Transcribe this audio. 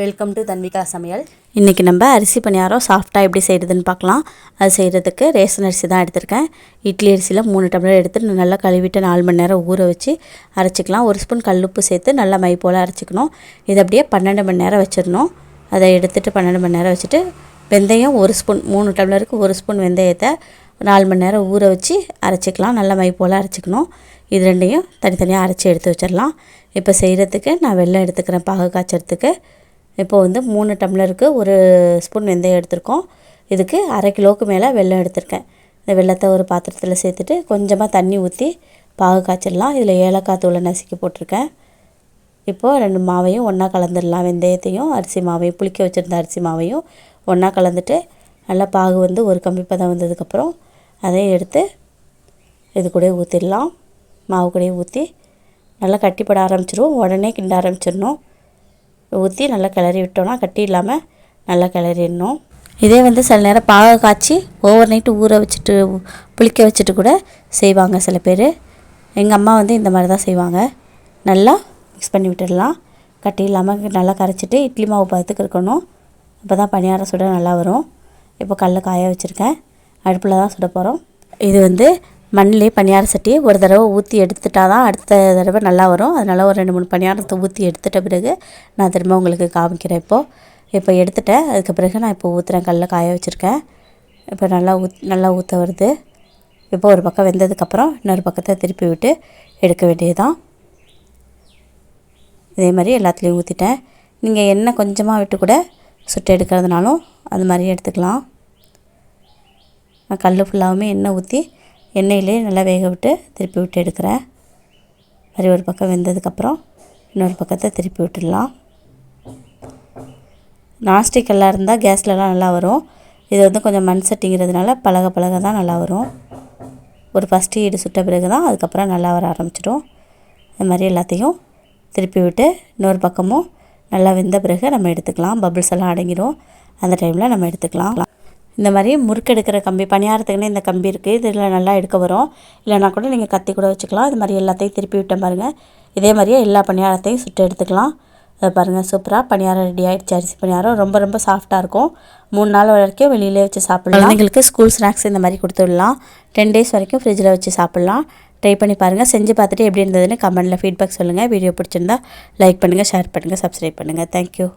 Welcome to Tanvika சமையல் இன்றைக்கி நம்ம அரிசி பணியாரம் சாஃப்டாக எப்படி செய்கிறதுன்னு பார்க்கலாம். அது செய்கிறதுக்கு ரேஷன் அரிசி தான் எடுத்திருக்கேன். இட்லி அரிசியில் மூணு டம்ளர் எடுத்து நல்லா கழுவிட்டு நாலு மணி நேரம் ஊற வச்சு அரைச்சிக்கலாம். ஒரு ஸ்பூன் கல்லுப்பு சேர்த்து நல்லா மை போல் அரைச்சிக்கணும். இது அப்படியே பன்னெண்டு மணி நேரம் வச்சிடணும். அதை எடுத்துகிட்டு பன்னெண்டு மணி நேரம் வச்சுட்டு வெந்தயம் ஒரு ஸ்பூன் மூணு டம்ளருக்கு ஒரு ஸ்பூன் வெந்தயத்தை நாலு மணி நேரம் ஊற வச்சு அரைச்சிக்கலாம். நல்லா மை போல் அரைச்சிக்கணும். இது ரெண்டையும் தனித்தனியாக அரைச்சி எடுத்து வச்சிடலாம். இப்போ செய்கிறதுக்கு நான் வெள்ளம் எடுத்துக்கிறேன் பாகு காய்ச்சறதுக்கு. இப்போ வந்து மூணு டம்ளருக்கு ஒரு ஸ்பூன் வெந்தயம் எடுத்திருக்கோம். இதுக்கு அரை கிலோவுக்கு மேலே வெல்லம் எடுத்திருக்கேன். இந்த வெள்ளத்தை ஒரு பாத்திரத்தில் சேர்த்துட்டு கொஞ்சமாக தண்ணி ஊற்றி பாகு காய்ச்சிடலாம். இதில் ஏலக்காய் தூளை நசுக்கி போட்டிருக்கேன். இப்போது ரெண்டு மாவையும் ஒன்றா கலந்துடலாம். வெந்தயத்தையும் அரிசி மாவையும் புளிக்க வச்சுருந்த அரிசி மாவையும் ஒன்றா கலந்துட்டு நல்லா பாகு வந்து ஒரு கம்பி பதம் வந்ததுக்கப்புறம் அதையும் எடுத்து இது கூட ஊற்றிடலாம் மாவு கூட ஊற்றி நல்லா கட்டிப்பட ஆரம்பிச்சிடும் உடனே கிண்ட ஆரம்பிச்சிடணும். ஊற்றி நல்லா கிளறி விட்டோம்னா கட்டி இல்லாமல் நல்லா கிளறிடணும். இதே வந்து சில நேரம் பாக காய்ச்சி ஓவர் நைட்டு ஊற வச்சுட்டு புளிக்க வச்சுட்டு கூட செய்வாங்க சில பேர். எங்கள் அம்மா வந்து இந்த மாதிரி தான் செய்வாங்க. நல்லா மிக்ஸ் பண்ணி விட்டுடலாம். கட்டி இல்லாமல் நல்லா கரைச்சிட்டு இட்லி மாவு பதத்துக்கு இருக்கணும். அப்போ தான் பணியாரம் சுட நல்லா வரும். இப்போ கல்ல காய வச்சுருக்கேன். அடுப்பில் தான் சுட போகிறோம் இது வந்து மண்ணிலே பணியார சட்டி ஒரு தடவை ஊற்றி எடுத்துட்டா தான் அடுத்த தடவை நல்லா வரும். அதனால் ஒரு ரெண்டு மூணு பணியாரத்தை ஊற்றி எடுத்துட்ட பிறகு நான் திரும்ப உங்களுக்கு காமிக்கிறேன் இப்போது இப்போ எடுத்துட்டேன். அதுக்கு பிறகு நான் இப்போ ஊற்றுறேன் கல்லில் காய வச்சுருக்கேன். இப்போ நல்லா ஊத் நல்லா ஊற்ற வருது. இப்போ ஒரு பக்கம் வெந்ததுக்கப்புறம் இன்னொரு பக்கத்தை திருப்பி விட்டு எடுக்க வேண்டியது தான் இதே மாதிரி எல்லாத்துலேயும் ஊற்றிட்டேன் நீங்கள் எண்ணெய் கொஞ்சமாக விட்டு கூட சுட்டு எடுக்கிறதுனாலும் அது மாதிரி எடுத்துக்கலாம். நான் கல் ஃபுல்லாகவுமே எண்ணெய் ஊற்றி எண்ணெயிலே நல்லா வேக விட்டு திருப்பி விட்டு எடுக்கிறேன். மாதிரி ஒரு பக்கம் வெந்ததுக்கப்புறம் இன்னொரு பக்கத்தை திருப்பி விட்டுடலாம். நாஸ்டிக் எல்லாம் இருந்தால் கேஸ்லலாம் நல்லா வரும். இது வந்து கொஞ்சம் மண் சட்டிங்கிறதுனால பழக பழக தான் நல்லா வரும். ஒரு ஃபஸ்ட்டு ஈடு சுட்ட பிறகு தான் அதுக்கப்புறம் நல்லா வர ஆரம்பிச்சிடும். அது மாதிரி எல்லாத்தையும் திருப்பி விட்டு இன்னொரு பக்கமும் நல்லா வெந்த பிறகு நம்ம எடுத்துக்கலாம். பபிள்ஸ் எல்லாம் அடங்கிடும் அந்த டைமில் நம்ம எடுத்துக்கலாம். இந்த மாதிரி முறுக்கெடுக்கிற கம்பி பணியாரத்துக்குன்னு இந்த கம்பி இருக்குது இதில் நல்லா எடுக்க வரும். இல்லைனா கூட நீங்கள் கத்தி கூட வச்சுக்கலாம். இது மாதிரி எல்லாத்தையும் திருப்பி விட்ட பாருங்கள் இதே மாதிரியே எல்லா பணியாரத்தையும் சுட்டு எடுத்துக்கலாம். அதை பாருங்கள் சூப்பராக பணியாரம் ரெடி ஆகிடுச்சு அரிசி பணியாரம் ரொம்ப ரொம்ப சாஃப்டாக இருக்கும். மூணு நாள் வரைக்கும் வெளியிலே வச்சு சாப்பிடலாம். குழந்தைங்களுக்கு ஸ்கூல் ஸ்நாக்ஸ் இந்த மாதிரி கொடுத்துடலாம். டென் டேஸ் வரைக்கும் ஃப்ரிட்ஜில் வச்சு சாப்பிட்லாம். ட்ரை பண்ணி பாருங்கள் செஞ்சு பார்த்துட்டு எப்படி இருந்ததுன்னு கமெண்ட்டில் ஃபீட்பேக் சொல்லுங்கள் வீடியோ பிடிச்சிருந்தா லைக் பண்ணுங்கள் ஷேர் பண்ணுங்கள் சப்ஸ்கிரைப் பண்ணுங்கள் தேங்க்யூ